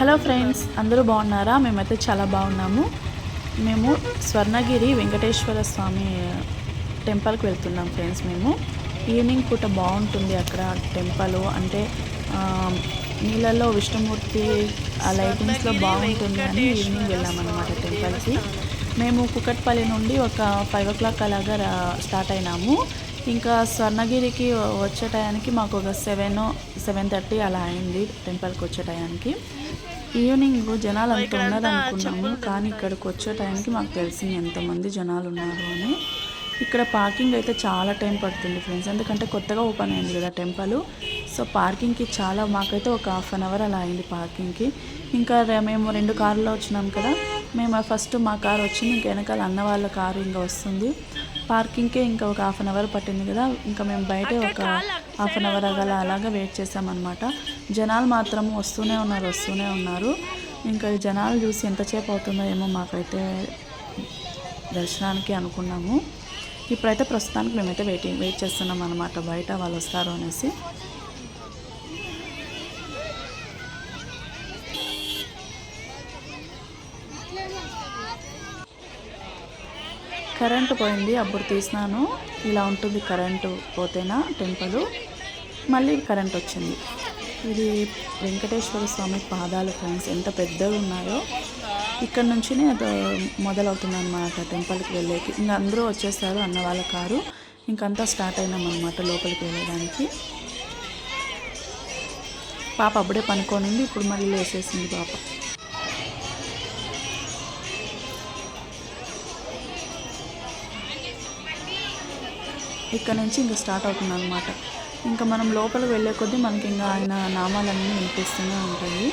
Hello friends అందరూ బాగున్నారా? మేమైతే చాలా బాగున్నాము. మేము స్వర్ణగిరి వెంకటేశ్వర స్వామి టెంపుల్కి వెళ్తున్నాం ఫ్రెండ్స్ మేము. ఈవినింగ్ పూట బాగుంటుంది అక్కడ టెంపుల్. అంటే నీళ్ళల్లో విష్ణుమూర్తి ఆ లైటింగ్స్లో బాగుంటుంది అని ఈవినింగ్ వెళ్ళామన్నమాట టెంపుల్కి. మేము కుకట్పల్లి నుండి ఒక ఫైవ్ ఓ క్లాక్ అలాగా రా- స్టార్ట్ అయినాము. ఇంకా స్వర్ణగిరికి వచ్చే టయానికి మాకు ఒక సెవెన్ సెవెన్ థర్టీ అలా అయింది టెంపుల్కి వచ్చే టయానికి. ఈవినింగ్ జనాలు అంత ఉన్నారు అనుకున్నాము కానీ ఇక్కడికి వచ్చే టైంకి మాకు తెలిసింది ఎంతమంది జనాలు ఉన్నారు అని. ఇక్కడ పార్కింగ్ అయితే చాలా టైం పడుతుంది ఫ్రెండ్స్ ఎందుకంటే కొత్తగా ఓపెన్ అయింది కదా టెంపుల్. సో పార్కింగ్కి చాలా మాకైతే ఒక హాఫ్ అన్ అవర్ అలా అయింది పార్కింగ్కి. ఇంకా మేము రెండు కార్లో వచ్చినాం కదా మేము ఫస్ట్ మా కార్ వచ్చింది ఇంకా వెనకాల అన్న వాళ్ళ కారు ఇంకా వస్తుంది. పార్కింగ్కే ఇంకా ఒక హాఫ్ అన్ అవర్ పట్టింది కదా. ఇంకా మేము బయటే ఒక హాఫ్ అన్ అవర్ అలా అలాగా వెయిట్ చేసామన్నమాట. జనాలు మాత్రం వస్తూనే ఉన్నారు వస్తూనే ఉన్నారు. ఇంకా జనాలు చూసి ఎంతసేపు అవుతుందో ఏమో మాకైతే దర్శనానికి అనుకున్నాము. ఇప్పుడైతే ప్రస్తుతానికి మేమైతే వెయిటింగ్ వెయిట్ చేస్తున్నాం అనమాట బయట వాళ్ళు వస్తారు అనేసి. కరెంటు పోయింది అప్పుడు తీసినాను. ఇలా ఉంటుంది కరెంటు పోతేనా టెంపుల్. మళ్ళీ కరెంట్ వచ్చింది. ఇది వెంకటేశ్వర స్వామి పాదాలు ఫ్రెండ్స్ ఎంత పెద్దగా ఉన్నాయో. ఇక్కడ నుంచినే అది మొదలవుతుంది అనమాట టెంపుల్కి వెళ్ళేకి. ఇంకా అందరూ వచ్చేస్తారు అన్న వాళ్ళ కారు. ఇంకంతా స్టార్ట్ అయినాం అనమాట లోపలికి వెళ్ళడానికి. పాప అప్పుడే పనుకోనింది ఇప్పుడు మళ్ళీ లేసేసింది పాప. ఇక్కడ నుంచి ఇంకా స్టార్ట్ అవుతుంది అనమాట ఇంకా మనం లోపలికి వెళ్ళే కొద్దీ మనకి ఇంకా ఆయన నామాలన్నీ వినిపిస్తూనే ఉంటాయి.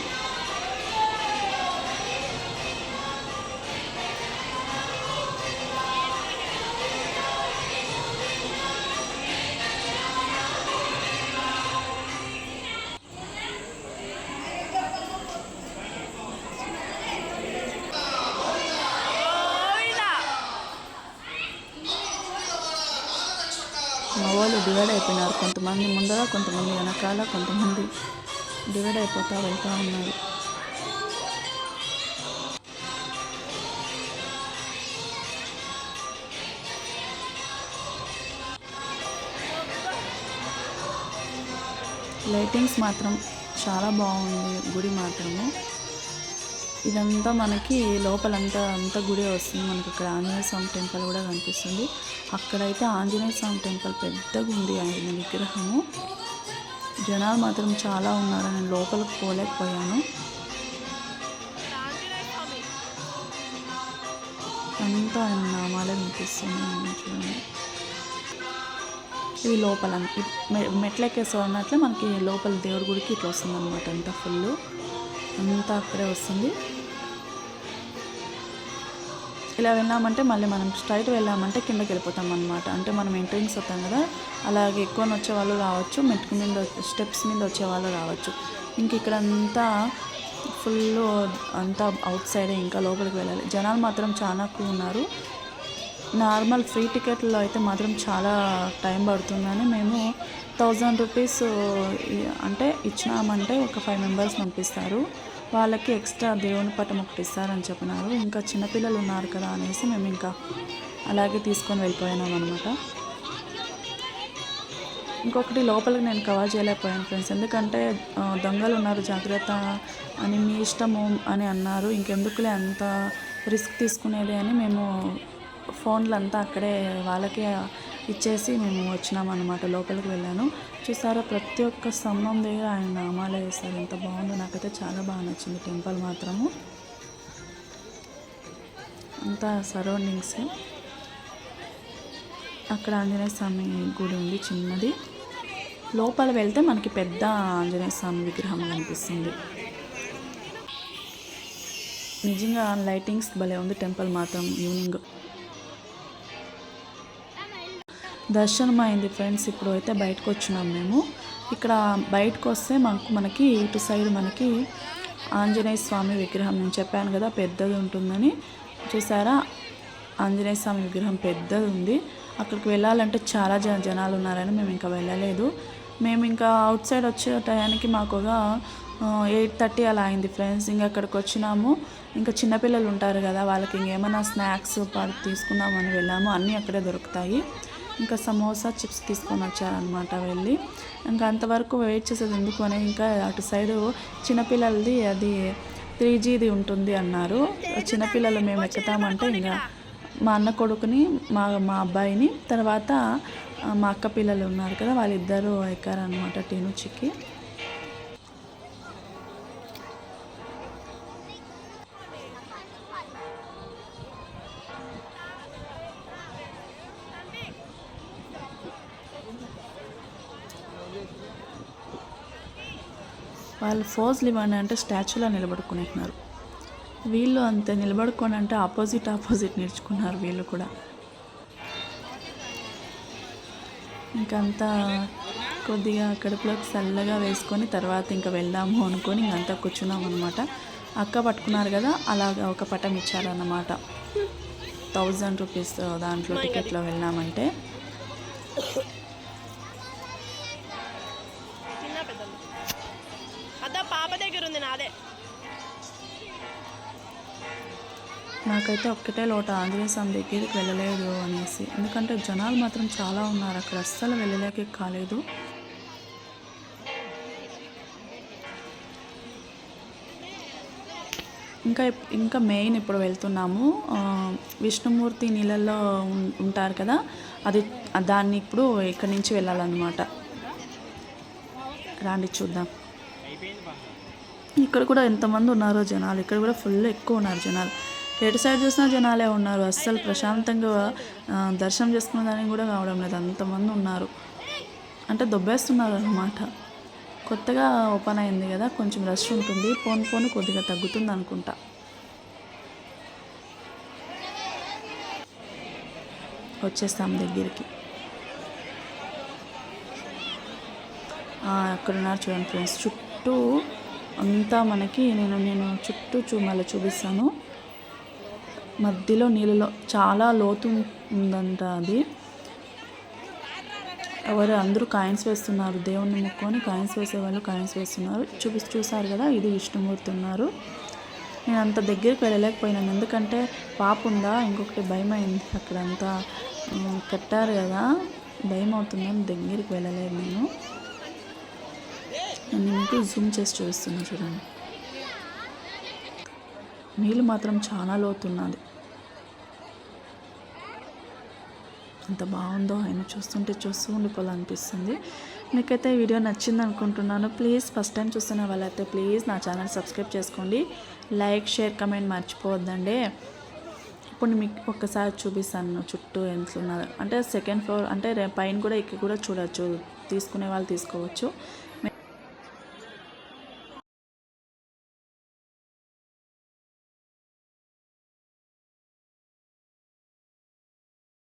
వాళ్ళు డివైడ్ అయిపోయినారు కొంతమంది ముందర కొంతమంది వెనకాల కొంతమంది డివైడ్ అయిపోతూ వెళ్తూ ఉన్నారు. లైటింగ్స్ మాత్రం చాలా బాగుంది. గుడి మాత్రము. ఇదంతా మనకి లోపలంతా అంతా గుడి వస్తుంది. మనకి ఇక్కడ ఆంజనేయ స్వామి టెంపుల్ కూడా కనిపిస్తుంది. అక్కడైతే ఆంజనేయ స్వామి టెంపుల్ పెద్దగా ఉంది ఆయన విగ్రహము. జనాలు మాత్రం చాలా ఉన్నారు. నేను లోపలికి పోలేకపోయాను. అంతా ఆయన నామాలే వినిపిస్తుంది చూడండి. ఇది లోపల ఇ- మె- మెట్లెక్కేసా అన్నట్లే మనకి లోపల దేవుడి గుడికి ఇట్లా వస్తుంది అనమాట అంతా ఫుల్ అంతా అక్కడే వస్తుంది. ఇలా వెళ్ళామంటే మళ్ళీ మనం స్ట్రైట్ వెళ్ళామంటే కిందకి వెళ్ళిపోతాం అనమాట అంటే మనం ఎంట్రెన్స్ వస్తాం కదా అలాగే ఎక్కువ వచ్చే వాళ్ళు రావచ్చు మెట్టు మీద స్టెప్స్ మీద వచ్చే వాళ్ళు రావచ్చు. ఇంక ఇక్కడ అంతా ఫుల్ అంతా అవుట్ సైడ్ ఇంకా లోపలికి వెళ్ళాలి. జనాలు మాత్రం చాలా ఎక్కువ ఉన్నారు. నార్మల్ ఫ్రీ టికెట్లో అయితే మాత్రం చాలా టైం పడుతుందని మేము థౌజండ్ రూపీస్ అంటే ఇచ్చినామంటే ఒక ఫైవ్ మెంబర్స్ పంపిస్తారు. వాళ్ళకి ఎక్స్ట్రా దేవుని పటం ఒకటి ఇస్తారని చెప్పినారు. ఇంకా చిన్నపిల్లలు ఉన్నారు కదా అనేసి మేము ఇంకా అలాగే తీసుకొని వెళ్ళిపోయినాం అనమాట ఇంకొకటి లోపలికి నేను కవర్ చేయలేకపోయాను ఫ్రెండ్స్ ఎందుకంటే దొంగలు ఉన్నారు జాగ్రత్త అని మీ ఇష్టము అని అన్నారు. ఇంకెందుకులే అంత రిస్క్ తీసుకునేది అని మేము ఫోన్లు అంతా అక్కడే వాళ్ళకే ఇచ్చేసి మేము వచ్చినాం లోపలికి వెళ్ళాను. చూసారా ప్రతి ఒక్క స్తంభం దగ్గర ఆయన నామాలే వేస్తారు ఎంత బాగుందో నాకైతే చాలా బాగా నచ్చింది టెంపుల్ మాత్రము. అంతా సరౌండింగ్స్. అక్కడ ఆంజనేయ స్వామి గుడి ఉంది చిన్నది. లోపల వెళ్తే మనకి పెద్ద ఆంజనేయ స్వామి విగ్రహం కనిపిస్తుంది. నిజంగా లైటింగ్స్ భలే ఉంది టెంపుల్ మాత్రం ఈవినింగ్. దర్శనం అయింది ఫ్రెండ్స్. ఇప్పుడు అయితే బయటకు వచ్చినాం మేము. ఇక్కడ బయటకు వస్తే మనకు మనకి ఇటు సైడ్ మనకి ఆంజనేయ స్వామి విగ్రహం నేను చెప్పాను కదా పెద్దది ఉంటుందని. చూసారా? ఆంజనేయ స్వామి విగ్రహం పెద్దది ఉంది. అక్కడికి వెళ్ళాలంటే చాలా జన జనాలు ఉన్నారని మేము ఇంకా వెళ్ళలేదు. మేము ఇంకా అవుట్ సైడ్ వచ్చే టయానికి మాకు ఒక ఎయిట్ థర్టీ అలా అయింది ఫ్రెండ్స్. ఇంకా అక్కడికి వచ్చినాము. ఇంకా చిన్నపిల్లలు ఉంటారు కదా వాళ్ళకి ఇంకేమైనా స్నాక్స్ పాడు తీసుకుందామని వెళ్ళాము. అన్నీ అక్కడే దొరుకుతాయి. ఇంకా సమోసా చిప్స్ తీసుకొని వచ్చారనమాట వెళ్ళి. ఇంకా అంతవరకు వెయిట్ చేసేది ఎందుకు అని ఇంకా అటు సైడు చిన్నపిల్లలది అది త్రీ జీది ఉంటుంది అన్నారు. చిన్నపిల్లలు మేము ఎక్కుతామంటే ఇంకా మా అన్న కొడుకుని మా మా అబ్బాయిని తర్వాత మా అక్క పిల్లలు ఉన్నారు కదా వాళ్ళిద్దరూ ఎక్కారనమాట టీను వాళ్ళు ఫోజ్లు ఇవ్వండి అంటే స్టాచ్యూలో నిలబడుకునేస్తున్నారు. వీళ్ళు అంతే నిలబడుకొని అంటే ఆపోజిట్ ఆపోజిట్ నేర్చుకున్నారు వీళ్ళు కూడా. ఇంకంతా కొద్దిగా కడుపులోకి చల్లగా వేసుకొని తర్వాత ఇంకా వెళ్దాము అనుకొని ఇంకంతా కూర్చున్నాం అనమాట అక్క పట్టుకున్నారు కదా అలాగా ఒక పటం ఇచ్చారన్నమాట. థౌజండ్ రూపీస్ దాంట్లో టికెట్లో వెళ్ళామంటే నాకైతే ఒక్కటే లోట. ఆంజనేయ స్వామి దగ్గరికి వెళ్ళలేదు అనేసి. ఎందుకంటే జనాలు మాత్రం చాలా ఉన్నారు అక్కడ. అస్సలు వెళ్ళలేక కాలేదు. ఇంకా ఇంకా మెయిన్ ఇప్పుడు వెళ్తున్నాము. విష్ణుమూర్తి నీళ్ళల్లో ఉం- ఉంటారు కదా? అది దాన్ని ఇప్పుడు ఇక్కడి నుంచి వెళ్ళాలన్నమాట. రాండి చూద్దాం. ఇక్కడ కూడా ఎంతమంది ఉన్నారో జనాలు. ఇక్కడ కూడా ఫుల్ ఎక్కువ ఉన్నారు జనాలు. ఎటు సైడ్ చూసినా జనాలే ఉన్నారు. అస్సలు ప్రశాంతంగా దర్శనం చేసుకునే దానికి కూడా కావడం లేదు. అంతమంది ఉన్నారు. అంటే దొబ్బేస్తున్నారు అన్నమాట కొత్తగా ఓపెన్ అయింది కదా కొంచెం రష్ ఉంటుంది. ఫోన్ ఫోన్ కొద్దిగా తగ్గుతుంది అనుకుంటా. వచ్చేస్తాం దగ్గరికి. ఆ, అక్కడ ఉన్నారు చూడండి ఫ్రెండ్స్. చుట్టూ అంతా మనకి నేను నేను చుట్టూ చూ మళ్ళీ చూపిస్తాను. మధ్యలో నీళ్ళలో చాలా లోతు ఉందంట అది. ఎవరు? అందరూ కాయిన్స్ వేస్తున్నారు. దేవుణ్ణి ముక్కొని కాయిన్స్ వేసేవాళ్ళు కాయిన్స్ వేస్తున్నారు. చూపి చూసారు కదా? ఇది విష్ణుమూర్తి ఉన్నారు. నేను అంత దగ్గరికి వెళ్ళలేకపోయినాను. ఎందుకంటే పాప ఉందా? ఇంకొకటి భయం అయింది అక్కడంతా. కట్టారు కదా? భయం అవుతుందని దగ్గరికి వెళ్ళలేదు నేను. నేను మీకు జూమ్ చేసి చూస్తున్నాను చూడండి. నీళ్ళు మాత్రం చాలా లోతున్నది. ఎంత బాగుందో ఆయన చూస్తుంటే చూస్తూ ఉండిపోవాలనిపిస్తుంది. మీకైతే ఈ వీడియో నచ్చింది అనుకుంటున్నాను. ప్లీజ్ ఫస్ట్ టైం చూస్తున్న వాళ్ళైతే ప్లీజ్ నా ఛానల్ సబ్స్క్రైబ్ చేసుకోండి. లైక్ షేర్ కమెంట్ మర్చిపోవద్దండి. ఇప్పుడు మీకు ఒక్కసారి చూపిస్తాను చుట్టూ ఎంత ఉన్నారో అంటే సెకండ్ ఫ్లోర్ అంటే పైన కూడా ఎక్కి కూడా చూడొచ్చు. తీసుకునే వాళ్ళు తీసుకోవచ్చు.